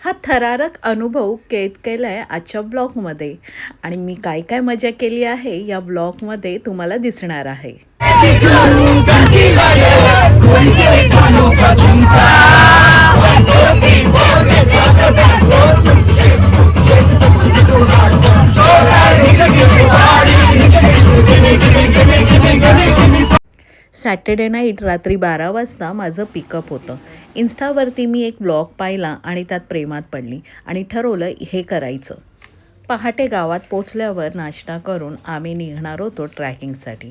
हा थरारक अनुभव कैद केला आहे आजच्या ब्लॉगमध्ये. आणि मी काय काय मजा केली आहे या ब्लॉगमध्ये तुम्हाला दिसणार आहे. सॅटर्डे नाईट रात्री बारा वाजता माझं पिकअप होतं. इन्स्टावरती मी एक ब्लॉग पाहिला आणि त्यात प्रेमात पडली आणि ठरवलं हे करायचं. पहाटे गावात पोचल्यावर नाश्ता करून आम्ही निघणार होतो ट्रॅकिंगसाठी.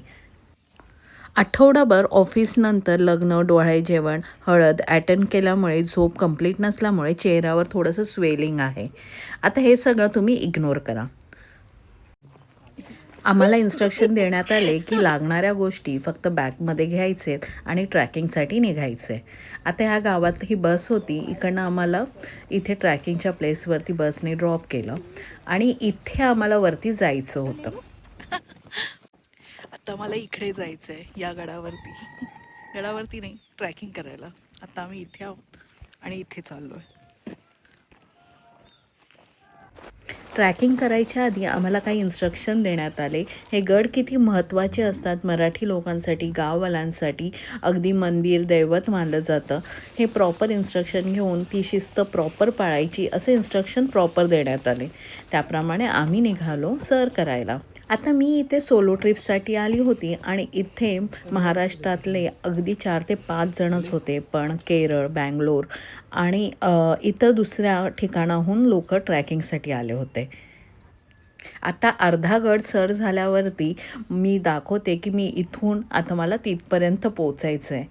आठवडाभर ऑफिसनंतर लग्न डोळे जेवण हळद अटेंड केल्यामुळे झोप कंप्लीट नसल्यामुळे चेहऱ्यावर थोडंसं स्वेलिंग आहे. आता हे सगळं तुम्ही इग्नोर करा. आम्हाला इन्स्ट्रक्शन देण्यात आले की लागणाऱ्या गोष्टी फक्त बॅगमध्ये घ्यायचे आणि ट्रॅकिंगसाठी निघायचे. आता ह्या गावात ही बस होती इकडनं आम्हाला इथे ट्रॅकिंगच्या प्लेसवरती बसने ड्रॉप केलं आणि इथे आम्हाला वरती जायचं होतं. आता मला इकडे जायचं आहे या गडावरती. गडावरती नाही ट्रॅकिंग करायला. आता आम्ही इथे आहोत आणि इथे चाललो आहे ट्रॅकिंग करायच्या आधी आम्हाला काही इन्स्ट्रक्शन देण्यात आले. हे गड किती महत्त्वाचे असतात मराठी लोकांसाठी गाववाल्यांसाठी अगदी मंदिर दैवत मानलं जातं. हे प्रॉपर इन्स्ट्रक्शन घेऊन ती शिस्त प्रॉपर पाळायची असे इन्स्ट्रक्शन प्रॉपर देण्यात आले. त्याप्रमाणे आम्ही निघालो सर करायला. आता मी इथे सोलो ट्रिपसाठी आली होती आणि इथे महाराष्ट्रातले अगदी चार ते पाच जणच होते पण केरळ बँगलोर आणि इतर दुसऱ्या ठिकाणाहून लोक ट्रॅकिंगसाठी आले होते. आता अर्धा गड सर झाल्यावरती मी दाखवते की मी इथून आता मला तिथपर्यंत पोचायचं आहे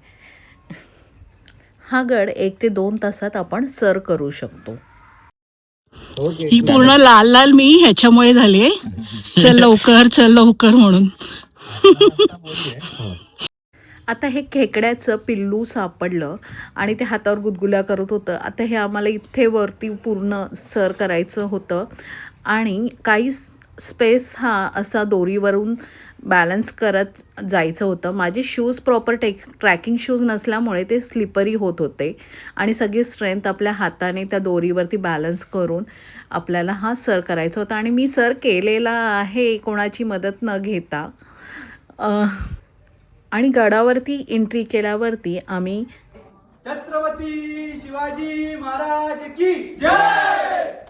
हा गड एक ते दोन तासात आपण सर करू शकतो. ही पूर्ण लाल लाल मी ह्याच्यामुळे झाली चल लवकर चल लवकर म्हणून. आता हे खेकड्याचं पिल्लू सापडलं आणि ते हातावर गुदगुल्या करत होतं. आता हे आम्हाला इथे वरती पूर्ण सर करायचं होतं. आणि काही स्पेस हा असा दोरीवरून बॅलन्स करत जायचं होतं. माझे shoes proper trek trekking shoes नसल्यामुळे ते स्लिपरी होत होते. आणि सगळी स्ट्रेंथ आपल्या हाताने त्या दोरीवरती बॅलन्स करून आपल्याला हा सर करायचा होता. आणि मी सर केलेला आहे कोणाची मदत न घेता. आणि गडावरती एंट्री केल्यावरती आम्ही छत्रपती शिवाजी महाराज की जय!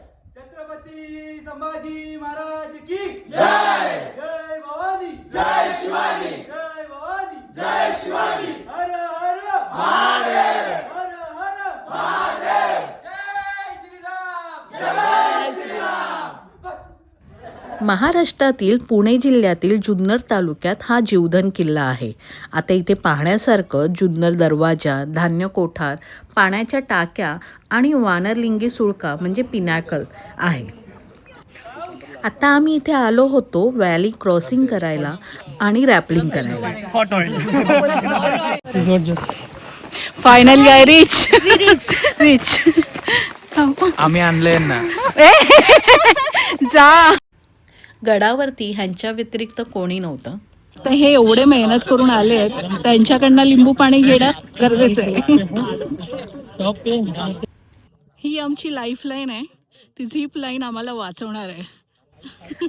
छत्रपती संभाजी महाराज की जय! जय भवानी! जय शिवाजी! जय भवानी! जय शिवाजी! हर हर महादेव! हर हर महादेव! जय श्रीराम! जय श्रीराम! बस महाराष्ट्रातील पुणे जिल्ह्यातील जुन्नर तालुक्यात हा जीवधन किल्ला आहे. आता इथे पाहण्यासारखं जुन्नर दरवाजा धान्य कोठार पाण्याच्या टाक्या आणि वानरलिंगी सुळका म्हणजे पिनॅकल आहे. आता आम्ही इथे आलो होतो व्हॅली क्रॉसिंग करायला आणि रॅपलिंग करायला. फायनली आय रिच रिच आम्ही आणलंय ना जा. गडावरती ह्यांच्या व्यतिरिक्त कोणी नव्हतं. तर हे एवढे मेहनत करून आले आहेत. त्यांच्याकडनं लिंबू पाणी घेणं गरजेचं आहे. ही आमची लाईफ लाईन आहे. ती झीप लाईन आम्हाला वाचवणार आहे.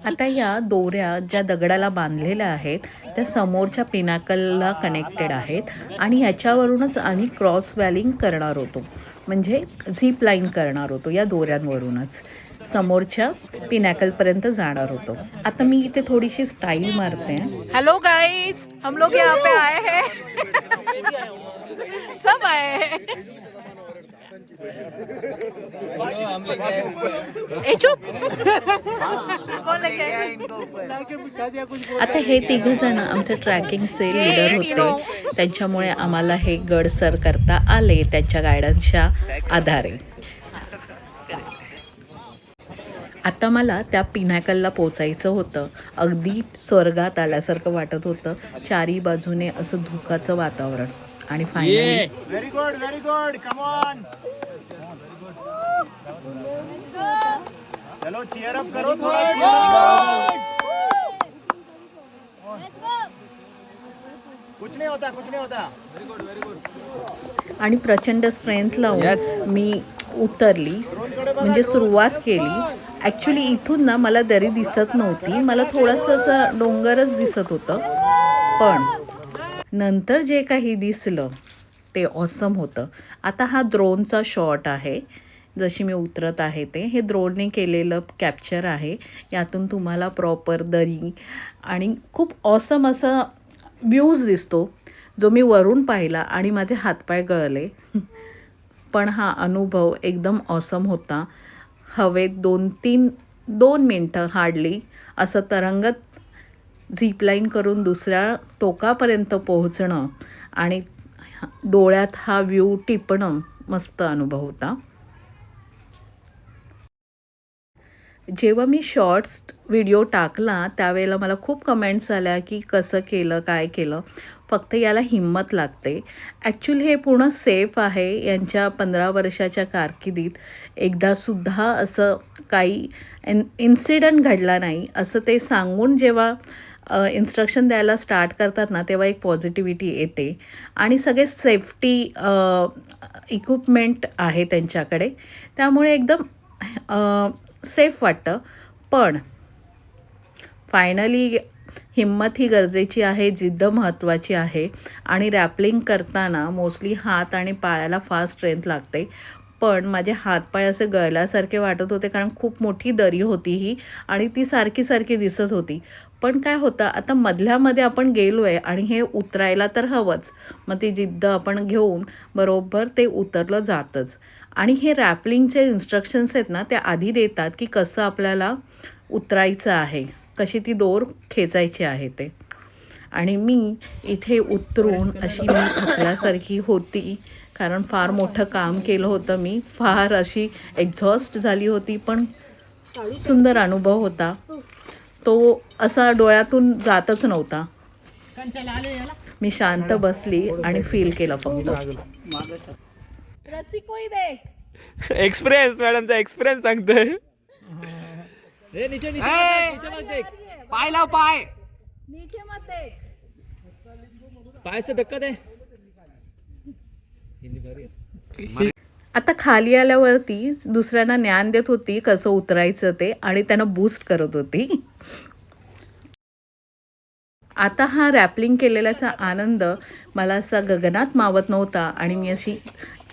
आता या दोऱ्या ज्या दगडाला बांधलेल्या आहेत त्या समोरच्या पिनाकलला कनेक्टेड आहेत आणि ह्याच्यावरूनच आम्ही क्रॉस वॅलिंग करणार होतो. म्हणजे झीप लाईन करणार होतो या दोऱ्यांवरूनच. समोरच्या पिनॅकलपर्यंत जाणार होतो. आता मी इथे थोडीशी स्टाईल मारते. हॅलो गाईज हम लोग यहाँ पे आए हैं. सब आए हैं ए चुप कौन लेके आए? आता हे तिघ जण आमचे ट्रॅकिंगचे लीडर होते. त्यांच्यामुळे आम्हाला हे गड सर करता आले त्यांच्या गायडन्सच्या आधारे. आता मला त्या पिनॅकलला पोचायचं होतं. अगदी स्वर्गात आल्यासारखं वाटत होतं. चारी बाजूने असं धुकाचं वातावरण. आणि finally very good very good come on चलो चीयर अप करो थोड़ा करो। कुछ नहीं होता कुछ नहीं होता। आणि प्रचंड स्ट्रेंथ लावून मी उतरली. म्हणजे सुरुवात केली. ॲक्च्युली इथून ना मला दरी दिसत नव्हती. मला थोडंसं असं डोंगरच दिसत होतं. पण नंतर जे काही दिसलं ते ऑसम होतं. आता हा द्रोनचा शॉट आहे. जशी मी उतरत आहे ते. हे द्रोणने केलेलं कॅप्चर आहे. यातून तुम्हाला प्रॉपर दरी आणि खूप ऑसम असा व्ह्यूज दिसतो जो मी वरून पाहिला आणि माझे हातपाय गळले. पण हा अनुभव एकदम ऑसम होता. हवेत दोन तीन दोन मिनटं हार्डली असं तरंगत झीपलाईन करून दुसऱ्या टोकापर्यंत पोहोचणं आणि डोळ्यात हा व्ह्यू टिपणं मस्त अनुभव होता. जेव्हा मी शॉर्ट्स व्हिडिओ टाकला त्यावेळेला मला खूप कमेंट्स आल्या की कसं केलं काय केलं. फक्त याला हिंमत लागते. ॲक्च्युली हे पूर्ण सेफ आहे यांच्या पंधरा वर्षाच्या कारकिर्दीत. एकदासुद्धा असं काही इन इन्सिडंट घडला नाही. असं ते सांगून जेव्हा इन्स्ट्रक्शन द्यायला स्टार्ट करतात ना तेव्हा एक पॉझिटिव्हिटी येते. आणि सगळे सेफ्टी इक्विपमेंट आहे त्यांच्याकडे. त्यामुळे एकदम सेफ वाटतं. पण फायनली हिंमत ही गरजेची आहे जिद्द महत्त्वाची आहे आणि रॅपलिंग करताना मोस्टली हात आणि पायाला फास्ट स्ट्रेंथ लागते. पण माझे हातपाय असे गळल्यासारखे वाटत होते कारण खूप मोठी दरी होती ही आणि ती सारखी सारखी दिसत होती. पण काय होतं आता मधल्यामध्ये आपण गेलो आहे आणि हे उतरायला तर हवंच. मग ती जिद्द आपण घेऊन बरोबर ते उतरलं जातंच. आणि हे रॅपलिंगचे इन्स्ट्रक्शन्स आहेत ना ते आधी देतात की कसं आपल्याला उतरायचं आहे कशी ती दोर खेचायची आहे ते. आणि मी इथे उतरून अशी मी थकल्यासारखी होती कारण फार मोठं काम केलं होतं मी. फार अशी एक्झॉस्ट झाली होती पण सुंदर अनुभव होता. तो असा डोळ्यातून जातच नव्हता. मी शांत बसली आणि फील केलं फक्त. एक्सपिरियन्स मॅडमचा एक्सपिरियन्स सांगतोय. पाय लाव पाय. पाय से धक्का दे. आता खाली आल्यावरती दुसऱ्यांना ज्ञान देत होती कसं उतरायचं ते आणि त्यांना बूस्ट करत होती. आता हा रॅपलिंग केलेल्याचा आनंद मला असा गगनात मावत नव्हता आणि मी अशी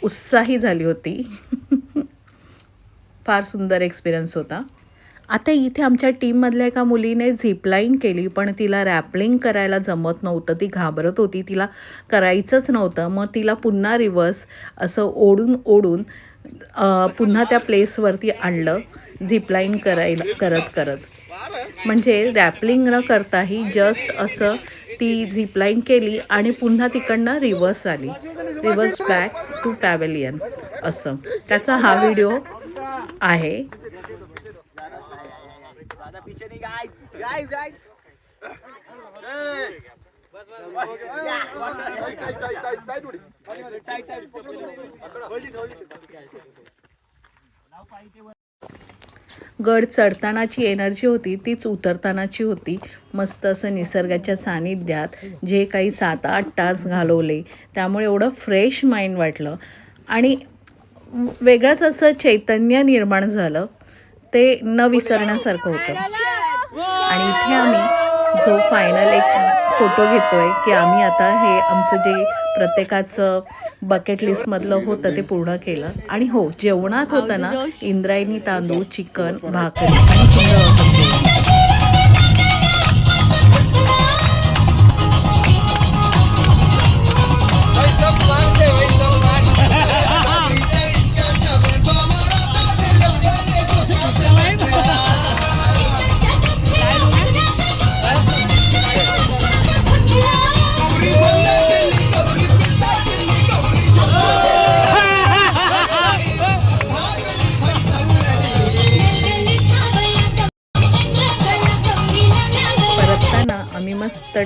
उत्साही झाली होती. फार सुंदर एक्सपिरियन्स होता. आता इथे आमच्या टीममधल्या एका मुलीने झिपलाईन केली पण तिला रॅपलिंग करायला जमत नव्हतं. ती घाबरत होती. तिला करायचंच नव्हतं. मग तिला पुन्हा रिवर्स असं ओढून ओढून पुन्हा त्या प्लेसवरती आणलं. झिपलाईन करायला करत करत. म्हणजे रॅपलिंग न करताही जस्ट असं ती झिपलाईन केली आणि पुन्हा तिकडनं रिवर्स आली. रिवर्स बॅक टू पॅवेलियन असं त्याचा हा व्हिडिओ आहे. गड चढतानाची एनर्जी होती तीच उतरतानाची होती. मस्त असं निसर्गाच्या सानिध्यात जे काही सात आठ तास घालवले त्यामुळे एवढं फ्रेश माइंड वाटलं. आणि वेगळंच असं चैतन्य निर्माण झालं ते न विसरण्यासारखं होतं. आणि इथे आम्ही जो फायनल एक फोटो घेतोय की आम्ही आता हे आमचं जे प्रत्येकाचं बकेट लिस्टमधलं होतं ते पूर्ण केलं. आणि हो जेवणात होतं ना इंद्रायणी तांदूळ चिकन भाकरी आणि सुंदर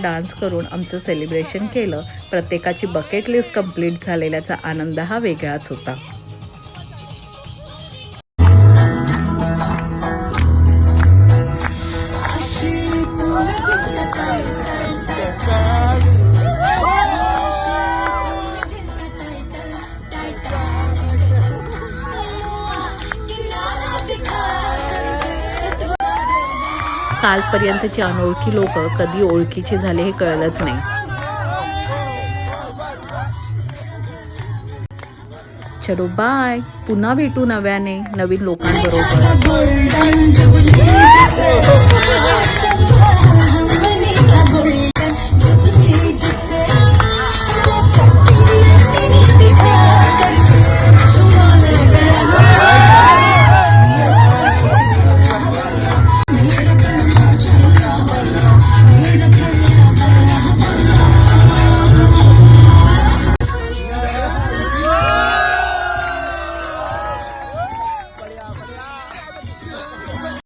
डान्स करून आमचं सेलिब्रेशन केलं. प्रत्येकाची बकेट लिस्ट कंप्लीट झालेल्याचा आनंद हा वेगळाच होता. कालपर्यंतची अनोळखी लोक कधी ओळखीची झाले हे कळलंच नाही. चलो बाय पुन्हा भेटू नव्याने नवीन लोकांबरोबर.